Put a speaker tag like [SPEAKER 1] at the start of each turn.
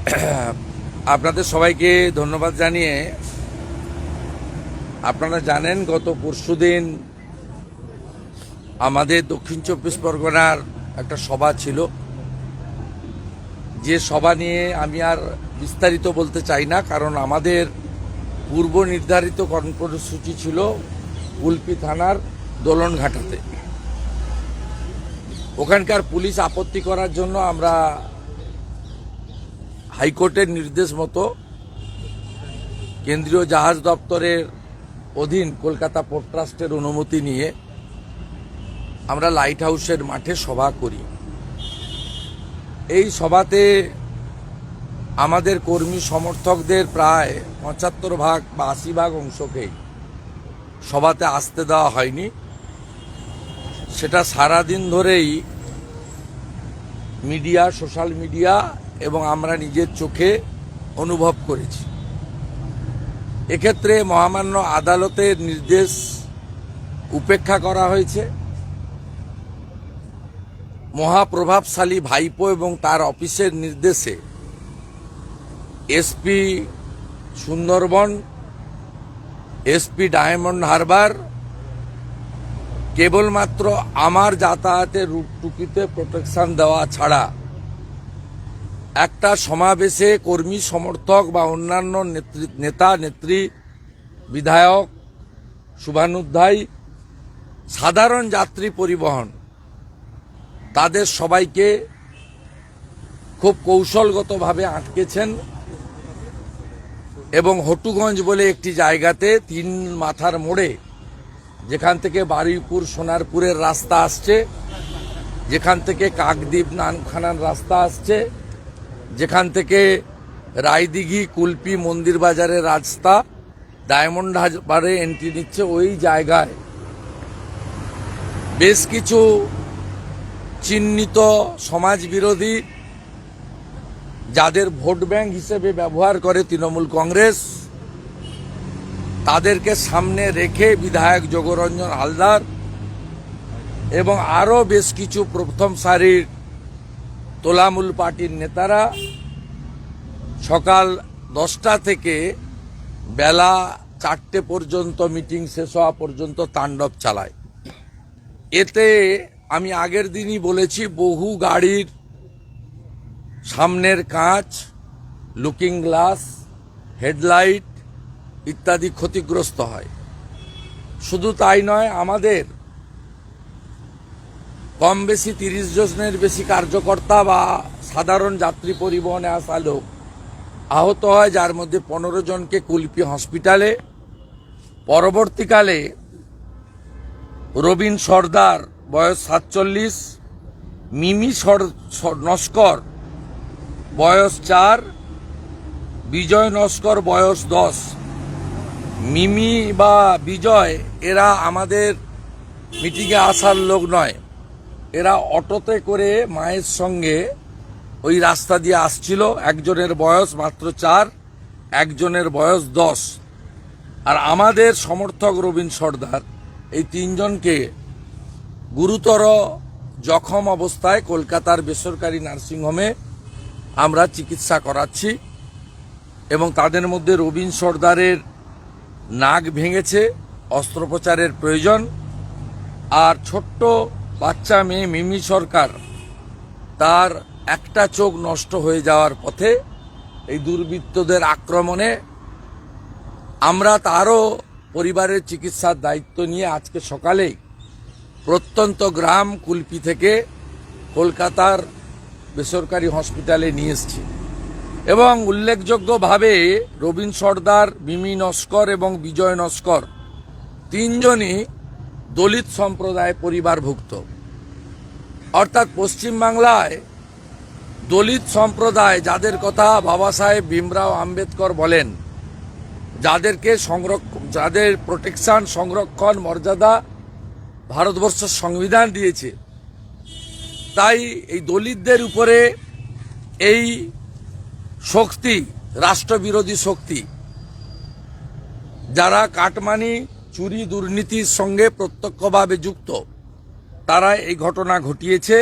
[SPEAKER 1] আপনাদের সবাইকে ধন্যবাদ জানিয়ে আপনারা জানেন গত পরশুদিন আমাদের দক্ষিণ চব্বিশ পরগনার একটা সভা ছিল। যে সভা নিয়ে আমি আর বিস্তারিত বলতে চাই না, কারণ আমাদের পূর্ব নির্ধারিত কর্মসূচি ছিল কুলপি থানার দোলনঘাটাতে। ওখানকার পুলিশ আপত্তি করার জন্য আমরা হাইকোর্টের নির্দেশ মতো কেন্দ্রীয় জাহাজ দপ্তরের অধীন কলকাতা পোর্ট ট্রাস্টের অনুমতি নিয়ে আমরা লাইট হাউসের মাঠে সভা করি। এই সভাতে আমাদের কর্মী সমর্থকদের প্রায় পঁচাত্তর ভাগ বা আশি ভাগ অংশকেই সভাতে আসতে দেওয়া হয়নি। সেটা সারাদিন ধরেই মিডিয়া, সোশ্যাল মিডিয়া এবং আমরা নিজের চোখে অনুভব করেছি। এক্ষেত্রে মহামান্য আদালতের নির্দেশ উপেক্ষা করা হয়েছে। মহাপ্রভাবশালী ভাইপো এবং তার অফিসের নির্দেশে এসপি সুন্দরবন, এসপি ডায়মন্ড হারবার কেবলমাত্র আমার যাতায়াতের রুটটুকিতে প্রোটেকশন দেওয়া ছাড়া একটা সমাবেশে কর্মী, সমর্থক বা অন্যান্য নেতৃ- নেতা, নেত্রী, বিধায়ক শুভানুধ্যায়ী, সাধারণ যাত্রী পরিবহন, তাদের সবাইকে খুব কৌশলগতভাবে আটকেছেন এবং হটুগঞ্জ বলে একটি জায়গাতে তিন মাথার মোড়ে যেখান থেকে বারুইপুর, সোনারপুরের রাস্তা আসছে, যেখান থেকে কাকদ্বীপ, নানখানার রাস্তা আসছে যেখান থেকে রায়দিঘি, কুলপি মন্দির বাজারের রাস্তা ডায়মন্ড হারবারে এন্ট্রি নিচ্ছে ওই জায়গায়। বেশ কিছু চিহ্নিত সমাজ বিরোধী যাদের ভোট ব্যাংক হিসেবে ব্যবহার করে তৃণমূল কংগ্রেস, তাদেরকে সামনে রেখে বিধায়ক যোগরঞ্জন হালদার এবং আরও বেশ কিছু প্রথম সারির তোলামূল পার্টির নেতারা সকাল দশটা থেকে বেলা চারটে পর্যন্ত মিটিং শেষ হওয়া পর্যন্ত তাণ্ডব চালায়। এতে আমি আগের দিনই বলেছি, বহু গাড়ির সামনের কাঁচ, লুকিং গ্লাস, হেডলাইট ইত্যাদি ক্ষতিগ্রস্ত হয়। শুধু তাই নয়, আমাদের কম বেশি তিরিশ জনের বেশি কার্যকর্তা বা সাধারণ যাত্রী পরিবহনে আসা লোক। আহত হয় যার মধ্যে পনেরো জনকে কুলপি হসপিটালে। পরবর্তীকালে রবীন সর্দার, বয়স সাতচল্লিশ, মিমি নস্কর, বয়স চার, বিজয় নস্কর, বয়স দশ। মিমি বা বিজয়, এরা আমাদের মিটিংয়ে আসার লোক নয়। এরা অটোতে করে মায়ের সঙ্গে ওই রাস্তা দিয়ে আসছিল। একজনের বয়স মাত্র চার, একজনের বয়স দশ। আর আমাদের সমর্থক রবীন সর্দার এই তিনজনকে গুরুতর জখম অবস্থায় কলকাতার বেসরকারি নার্সিংহোমে আমরা চিকিৎসা করাচ্ছি এবং তাদের মধ্যে রবীন সর্দারের নাক ভেঙেছে, অস্ত্রোপচারের প্রয়োজন। আর ছোট্ট বাচ্চা মেয়ে মিমি সরকার, তার একটা চোখ নষ্ট হয়ে যাওয়ার পথে এই দুর্বৃত্তদের আক্রমণে আমরা তারও পরিবারের চিকিৎসার দায়িত্ব নিয়ে আজকে সকালেই প্রত্যন্ত গ্রাম কুলপি থেকে কলকাতার বেসরকারি হসপিটালে নিয়ে এসছি। এবং উল্লেখযোগ্যভাবে রবীন সর্দার, মিমি নস্কর এবং বিজয় নস্কর তিনজনই দলিত সম্প্রদায় পরিবারভুক্ত। অর্থাৎ পশ্চিমবাংলায় দলিত সম্প্রদায় যাদের কথা বাবা সাহেব ভীমরাও আম্বেদকর বলেন, যাদেরকে সংরক্ষণ যাদের প্রোটেকশন সংরক্ষণ মর্যাদা ভারতবর্ষের সংবিধান দিয়েছে, তাই এই দলিতদের উপরে এই শক্তি, রাষ্ট্রবিরোধী শক্তি, যারা কাটমানি, চুরি দুর্নীতির সঙ্গে প্রত্যক্ষভাবে যুক্ত তারা এই ঘটনা ঘটিয়েছে।